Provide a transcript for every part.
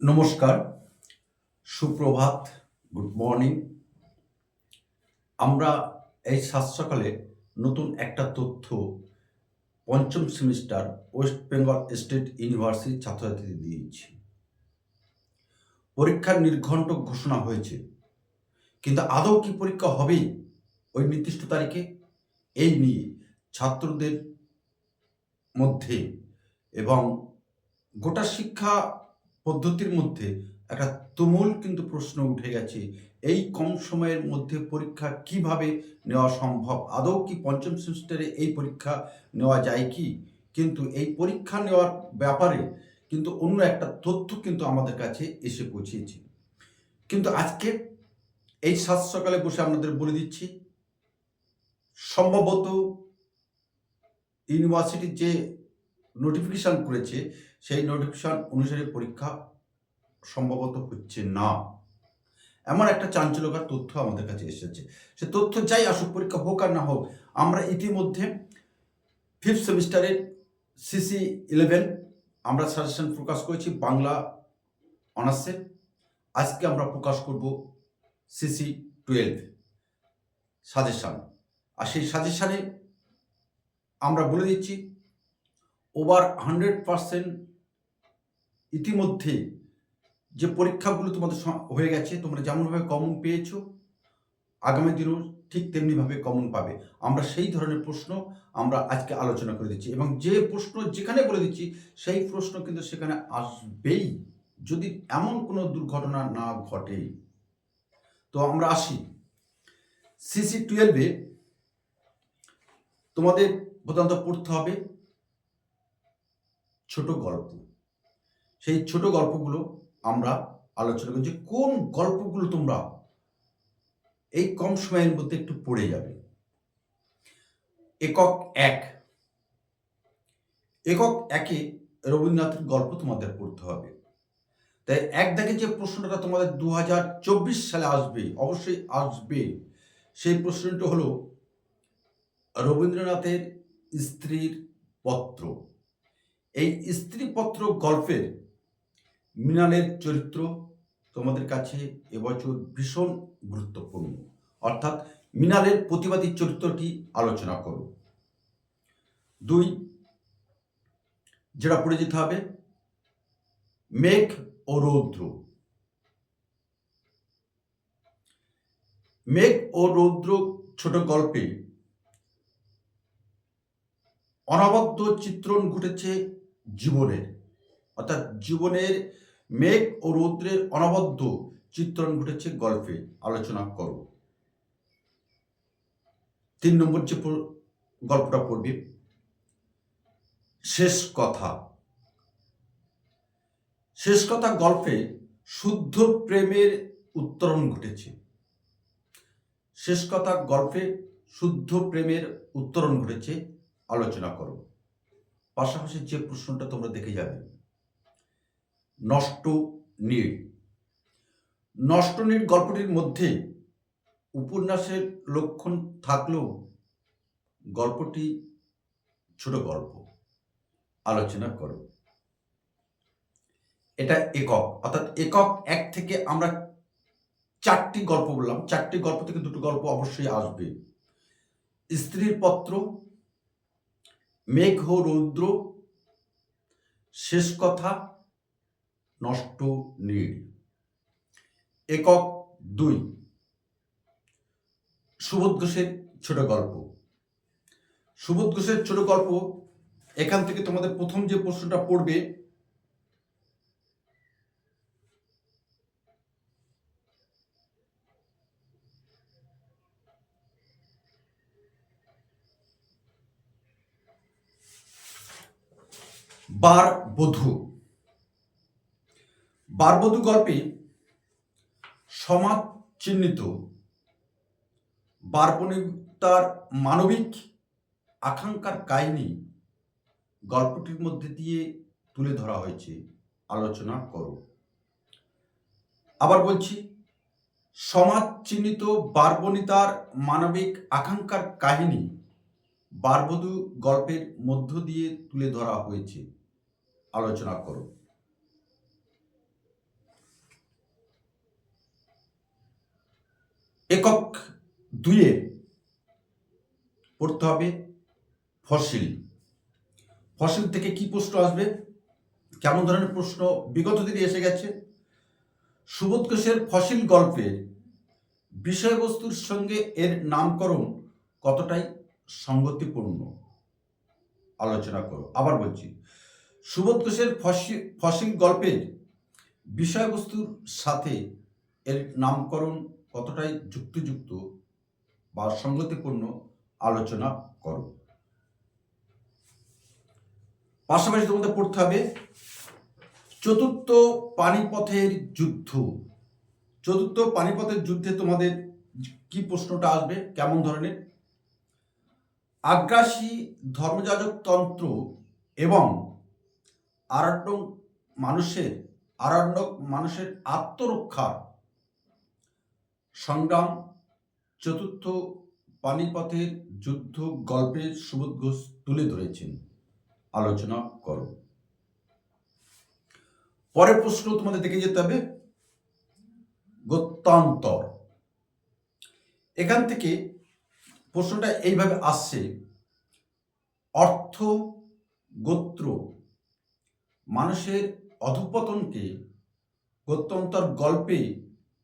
নমস্কার, সুপ্রভাত good morning আমরা এই সাত সকালে নতুন একটা তথ্য পঞ্চম সেমিস্টার ওয়েস্ট বেঙ্গল স্টেট ইউনিভার্সিটির ছাত্রছাত্রীদের দিয়েছি। পরীক্ষার নির্ঘণ্ট ঘোষণা হয়েছে, কিন্তু আদৌ কি পরীক্ষা হবে ওই নির্দিষ্ট তারিখে? এই নিয়ে ছাত্রদের মধ্যে এবং গোটা শিক্ষা পদ্ধতির মধ্যে একটা তুমুল কিন্তু প্রশ্ন উঠে গেছে, এই কম সময়ের মধ্যে পরীক্ষা কীভাবে নেওয়া সম্ভব? আদৌ কি পঞ্চম সেমিস্টারে এই পরীক্ষা নেওয়া যায় কি? কিন্তু এই পরীক্ষা নেওয়ার ব্যাপারে কিন্তু অন্য একটা তথ্য কিন্তু আমাদের কাছে এসে পৌঁছিয়েছে কিন্তু আজকে এই সাত সকালে বসে আপনাদের বলে দিচ্ছি, সম্ভবত ইউনিভার্সিটির যে নোটিফিকেশন করেছে সেই নোটিফিকেশন অনুসারে পরীক্ষা সম্ভবত হচ্ছে না। এমন একটা চাঞ্চল্যকর তথ্য আমাদের কাছে এসেছে। সে তথ্য যাই আসুক, পরীক্ষা হোক আর না হোক, আমরা ইতিমধ্যে ফিফথ সেমিস্টারের সিসি ইলেভেন আমরা সাজেশন প্রকাশ করেছি বাংলা অনার্সে আজকে আমরা প্রকাশ করব সিসি টুয়েলভ সাজেশন আর সেই সাজেশানে আমরা বলে দিচ্ছি ওভার হান্ড্রেড পারসেন্ট ইতিমধ্যে যে পরীক্ষাগুলো তোমাদের হয়ে গেছে, তোমরা যেমনভাবে কমন পেয়েছ, আগামী দিনও ঠিক তেমনিভাবে কমন পাবে। আমরা সেই ধরনের প্রশ্ন আমরা আজকে আলোচনা করে দিচ্ছি এবং যে প্রশ্ন যেখানে বলে দিচ্ছি, সেই প্রশ্ন কিন্তু সেখানে আসবেই। যদি এমন কোনো দুর্ঘটনা না ঘটে, তো আমরা আসি। সিসি টুয়েলভে তোমাদের প্রধানত পড়তে হবে ছোট গল্প। সেই ছোট গল্পগুলো আমরা আলোচনা করছি। কোন গল্পগুলো তোমরা এই কম সময়ের মধ্যে একটু পড়ে যাবে? একক এক। একক একে রবীন্দ্রনাথের গল্প তোমাদের পড়তে হবে। তাই এক দাগে যে প্রশ্নটা তোমাদের দু হাজার চব্বিশ সালে আসবে, অবশ্যই আসবে, সেই প্রশ্নটি হলো রবীন্দ্রনাথের স্ত্রীর পত্র। এই স্ত্রীপত্র গল্পের মৃণালের চরিত্র তোমাদের কাছে এবছর ভীষণ গুরুত্বপূর্ণ। অর্থাৎ মৃণালের প্রতিবাদী চরিত্রটি আলোচনা করো। দুই, যেটা পড়ে যেতে হবে, মেঘ ও রৌদ্র। মেঘ ও রৌদ্র ছোট গল্পে অনবদ্য চিত্রণ ঘটেছে জীবনের। অর্থাৎ জীবনের মেঘ ও রৌদ্রের অনবদ্য চিত্রণ ঘটেছে গল্পে। আলোচনা করো। তিন নম্বর যে গল্পটা পড়বে, শেষ কথা। শেষ কথা গল্পে শুদ্ধ প্রেমের উত্তরণ ঘটেছে। শেষ কথা গল্পে শুদ্ধ প্রেমের উত্তরণ ঘটেছে। আলোচনা করো। পাশাপাশি যে প্রশ্নটা তোমরা দেখে যাবে নষ্ট নীড়। নষ্ট নীড় গল্পটির মধ্যে উপন্যাসের লক্ষণ থাকলেও গল্পটি ছোট গল্প। আলোচনা করো। এটা একক, অর্থাৎ একক এক থেকে আমরা চারটি গল্প বললাম। চারটি গল্প থেকে দুটো গল্প অবশ্যই আসবে। স্ত্রীর পত্র, মেঘ রৌদ্র, শেষ কথা নষ্ট নীড় একক দুই। সুবোধ ঘোষের ছোট গল্প। সুবোধ ঘোষের ছোট গল্প, এখান থেকে তোমাদের প্রথম যে প্রশ্নটা পড়বে, বার বধূ। বারবধূ গল্পে সমাজ চিহ্নিত। বারবণিতার মানবিক আকাঙ্ক্ষার কাহিনী গল্পটির মধ্যে দিয়ে তুলে ধরা হয়েছে। আলোচনা করো। আবার বলছি, সমাজ চিহ্নিত বারবণিতার মানবিক আকাঙ্ক্ষার কাহিনী বারবধূ গল্পের মধ্য দিয়ে তুলে ধরা হয়েছে। আলোচনা করো। একক দুইয়ে পড়তে হবে ফসিল। ফসিল থেকে কি প্রশ্ন আসবে? কেমন ধরনের প্রশ্ন? বিগত দিনে এসে গেছে। সুবোধ ঘোষের ফসিল গল্পের বিষয়বস্তুর সঙ্গে এর নামকরণ কতটাই সঙ্গতিপূর্ণ? আলোচনা করো। আবার বলছি, সুবোধ ঘোষের ফসি- ফসিল গল্পের বিষয়বস্তুর সাথে এর নামকরণ কতটাই যুক্তিযুক্ত বা সঙ্গতিপূর্ণ আলোচনা করো। পাশাপাশি তোমাদের পড়তে হবে, চতুর্থ পানিপথের যুদ্ধ। চতুর্থ পানিপথের যুদ্ধে তোমাদের কি প্রশ্নটা আসবে, কেমন ধরনের? আগ্রাসী ধর্মযাজক তন্ত্র এবং আরণ্যক মানুষের আরণ্যক মানুষের আত্মরক্ষার সংগ্রাম, চতুর্থ পানিপথের যুদ্ধ গল্পে সুবোধ ঘোষ তুলে ধরেছেন। আলোচনা করো। পরের প্রশ্ন তোমাদের দেখে যেতে হবে। গত্যান্তর। এখান থেকে প্রশ্নটা এইভাবে আসছে। অর্থ, গোত্র, মানুষের অধপতনকে গত্যন্তর গল্পে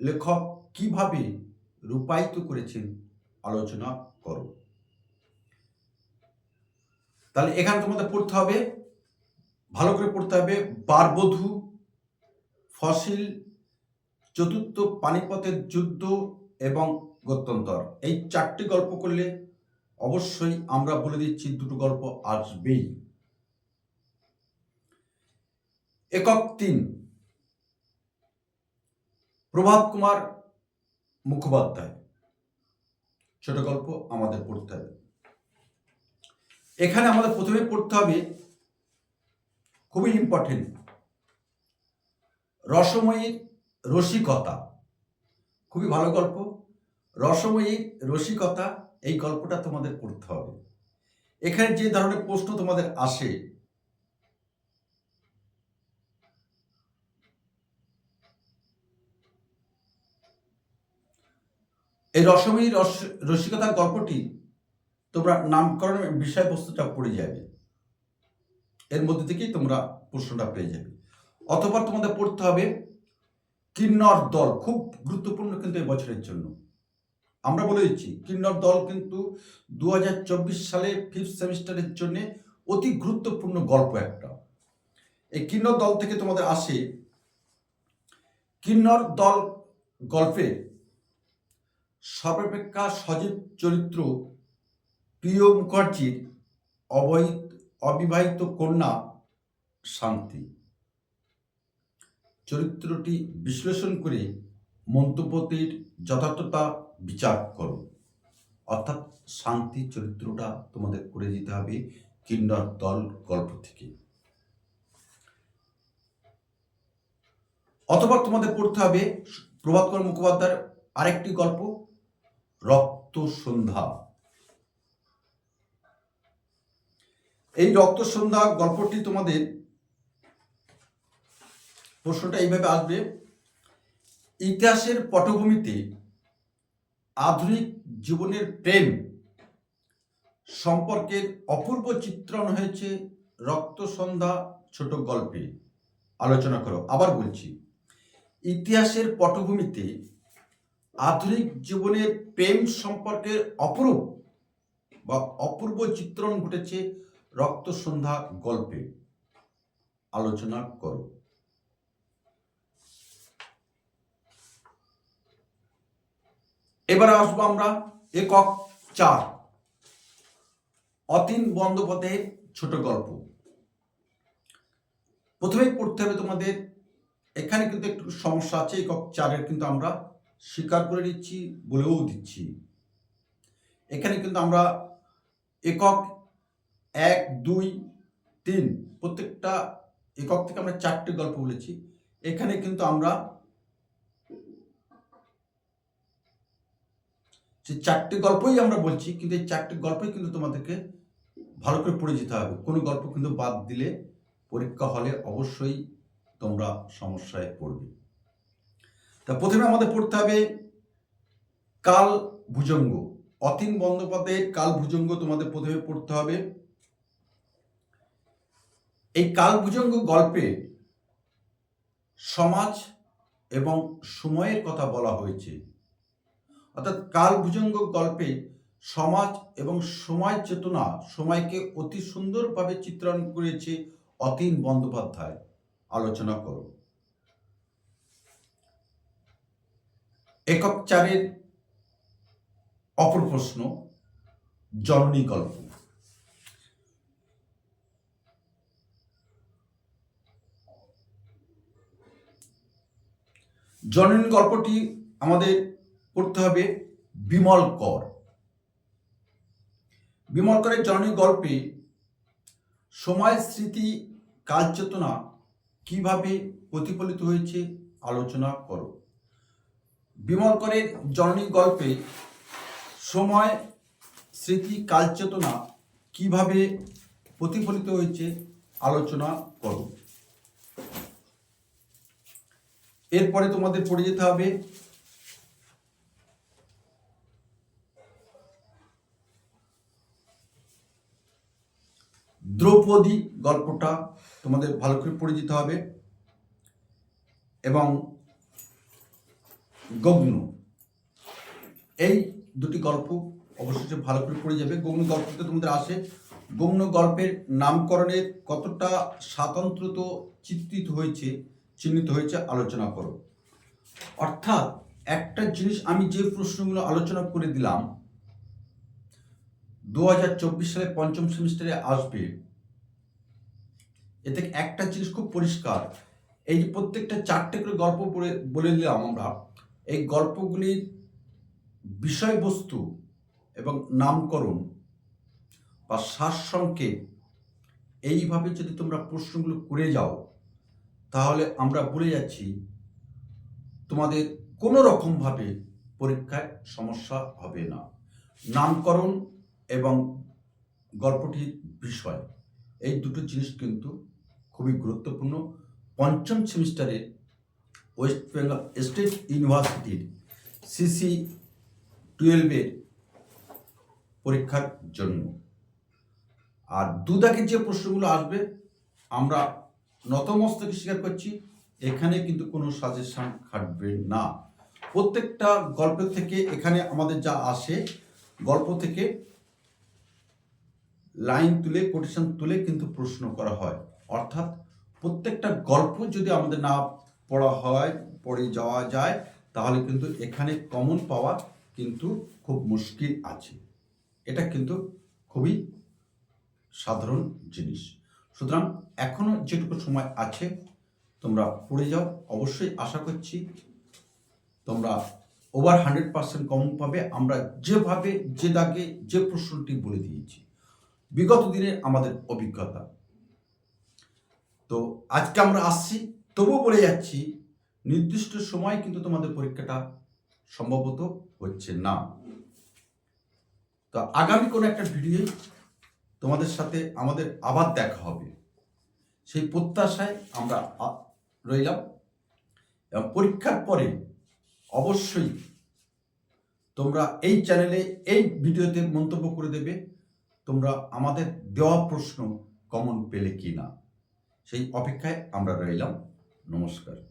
লেখক কীভাবে রূপায়িত করেছেন, আলোচনা করো। তাহলে এখানে তোমাদের পড়তে হবে, ভালো করে পড়তে হবে, বারবধূ, ফসিল, চতুর্থ পানিপথের যুদ্ধ এবং গত্যন্তর এই চারটি গল্প করলে অবশ্যই আমরা বলে দিচ্ছি দুটো গল্প আসবেই। একক তিন, প্রভাত কুমার মুখোপাধ্যায়। ছোট গল্প আমাদের পড়তে হবে। এখানে আমাদের প্রথমে পড়তে হবে খুবই ইম্পর্টেন্ট রসময়ীর রসিকতা। খুবই ভালো গল্প। রসময়ীর রসিকতা, এই গল্পটা তোমাদের পড়তে হবে। এখানে যে ধরনের প্রশ্ন তোমাদের আসে এই রসময়ী রস, রসিকতার গল্পটি তোমরা নামকরণের বিষয়বস্তুটা পড়ে যাবে। এর মধ্যে থেকেই তোমরা প্রশ্নটা পেয়ে যাবে। অথবা তোমাদের পড়তে হবে কিন্নর দল, খুব গুরুত্বপূর্ণ কিন্তু এই বছরের জন্য। আমরা বলে দিচ্ছি, কিন্নর দল কিন্তু দু হাজার চব্বিশ সালে ফিফথ সেমিস্টারের জন্য অতি গুরুত্বপূর্ণ গল্প একটা। এই কিন্নর দল থেকে তোমাদের আসে কিন্নর দল গল্পে সর্বাপেক্ষা সজীব চরিত্র প্রিয় মুখার্জির অবহিত অবিবাহিত কন্যা শান্তি। চরিত্রটি বিশ্লেষণ করে মন্তব্যটির যথার্থতা বিচার করো। অর্থাৎ শান্তি চরিত্রটা তোমাদের করে দিতে হবে কিন্নর দল গল্প থেকে। অথবা তোমাদের পড়তে হবে প্রভাতকর মুখোপাধ্যায়ের আরেকটি গল্প রক্ত সন্ধ্যা এই রক্ত সন্ধ্যা গল্পটি তোমাদের প্রশ্নটা এইভাবে আসবে। ইতিহাসের পটভূমিতে আধুনিক জীবনের প্রেম সম্পর্কের অপূর্ব চিত্রণ হয়েছে রক্ত সন্ধ্যা ছোট গল্পে। আলোচনা করো, আবার বলছি। ইতিহাসের পটভূমিতে আধুনিক জীবনের প্রেম সম্পর্কের অপরূপ বা অপূর্ব চিত্রণ ঘটেছে রক্ত সন্ধ্যা গল্পে। আলোচনা করো। এবারে আসব আমরা একক চার। অতীন বন্দ্যোপাধ্যায়ের ছোট গল্প। প্রথমেই পড়তে হবে তোমাদের, এখানে কিন্তু একটু সমস্যা আছে, একক চারের কিন্তু আমরা স্বীকার করে নিচ্ছি, বলেও দিচ্ছি। এখানে কিন্তু আমরা একক এক, দুই, তিন, প্রত্যেকটা একক থেকে আমরা চারটে গল্প বলেছি। এখানে কিন্তু আমরা যে চারটে গল্পই আমরা বলছি, কিন্তু এই চারটে গল্পই কিন্তু তোমাদেরকে ভালো করে পড়ে যেতে হবে। কোনো গল্প কিন্তু বাদ দিলে পরীক্ষা হলে অবশ্যই তোমরা সমস্যায় পড়বে। তা প্রথমে আমাদের পড়তে হবে কাল ভুজঙ্গ। অতীন বন্দ্যোপাধ্যায়ের কাল ভুজঙ্গ তোমাদের প্রথমে পড়তে হবে। এই কাল ভুজঙ্গ গল্পে সমাজ এবং সময়ের কথা বলা হয়েছে। অর্থাৎ কাল ভুজঙ্গ গল্পে সমাজ এবং সময় চেতনা সময়কে অতি সুন্দরভাবে চিত্রণ করেছে অতীন বন্দ্যোপাধ্যায়। আলোচনা করো। একক চারের অপর প্রশ্ন, জননী গল্প। জননী গল্পটি আমাদের পড়তে হবে বিমল কর। বিমল করের জননী গল্পে সময় স্মৃতি, কালচেতনা কীভাবে প্রতিফলিত হয়েছে, আলোচনা করো। বিমল করের জননী গল্পে সময়, স্মৃতি, কালচেতনা কীভাবে প্রতিফলিত হয়েছে আলোচনা করো এরপরে তোমাদের পড়ে যেতে হবে দ্রৌপদী গল্পটা তোমাদের ভালো করে পড়ে যেতে হবে এবং গগ্ন। এই দুটি গল্প অবশ্যই ভালো করে পড়ে যাবে। গগ্ন গল্পতে তোমাদের আসে, গগ্ন গল্পের নামকরণের কতটা স্বাতন্ত্রত চিত্রিত হয়েছে, চিহ্নিত হয়েছে আলোচনা করো। অর্থাৎ একটা জিনিস আমি যে প্রশ্নগুলো আলোচনা করে দিলাম দু হাজার চব্বিশ সালে পঞ্চম সেমিস্টারে আসবে। এতে একটা জিনিস খুব পরিষ্কার, এই যে প্রত্যেকটা চারটে করে গল্প পড়ে, বলে দিলাম আমরা। এই গল্পগুলির বিষয়বস্তু এবং নামকরণ বা সারসংক্ষেপ এইভাবে যদি তোমরা প্রশ্নগুলো করে যাও, তাহলে আমরা বলে যাচ্ছি তোমাদের কোনো রকমভাবে পরীক্ষায় সমস্যা হবে না। নামকরণ এবং গল্পটির বিষয়, এই দুটো জিনিস কিন্তু খুবই গুরুত্বপূর্ণ। পঞ্চম সেমিস্টারে ওয়েস্ট বেঙ্গল স্টেট ইউনিভার্সিটির সিসি টুয়েলভের পরীক্ষার জন্য। আর দুদাকে যে প্রশ্নগুলো আসবে, আমরা নতমস্তকে স্বীকার করছি, এখানে কিন্তু কোনো সাজেশন খাটবে না। প্রত্যেকটা গল্প থেকে এখানে আমাদের যা আসে, গল্প থেকে লাইন তুলে কোটেশন তুলে কিন্তু প্রশ্ন করা হয়। অর্থাৎ প্রত্যেকটা গল্প যদি আমাদের না পড়া হয়, পড়ে যাওয়া যায়, তাহলে কিন্তু এখানে কমন পাওয়া কিন্তু খুব মুশকিল আছে। এটা কিন্তু খুবই সাধারণ জিনিস। সুতরাং এখনও যেটুকু সময় আছে, তোমরা পড়ে যাও। অবশ্যই আশা করছি তোমরা ওভার হান্ড্রেড পার্সেন্ট কমন পাবে। আমরা যেভাবে, যে দাগে, যে প্রশ্নটি বলে দিয়েছি, বিগত দিনের আমাদের অভিজ্ঞতা। তো আজকে আমরা আসছি তবুও বলে যাচ্ছি, নির্দিষ্ট সময় কিন্তু তোমাদের পরীক্ষাটা সম্ভবত হচ্ছে না। তো আগামী কোনো একটা ভিডিও তোমাদের সাথে আমাদের আবার দেখা হবে। সেই প্রত্যাশায় আমরা রইলাম। এবং পরীক্ষার পরে অবশ্যই তোমরা এই চ্যানেলে এই ভিডিওতে মন্তব্য করে দেবে, তোমরা আমাদের দেওয়া প্রশ্ন কমন পেলে কি না সেই অপেক্ষায় আমরা রইলাম। নমস্কার।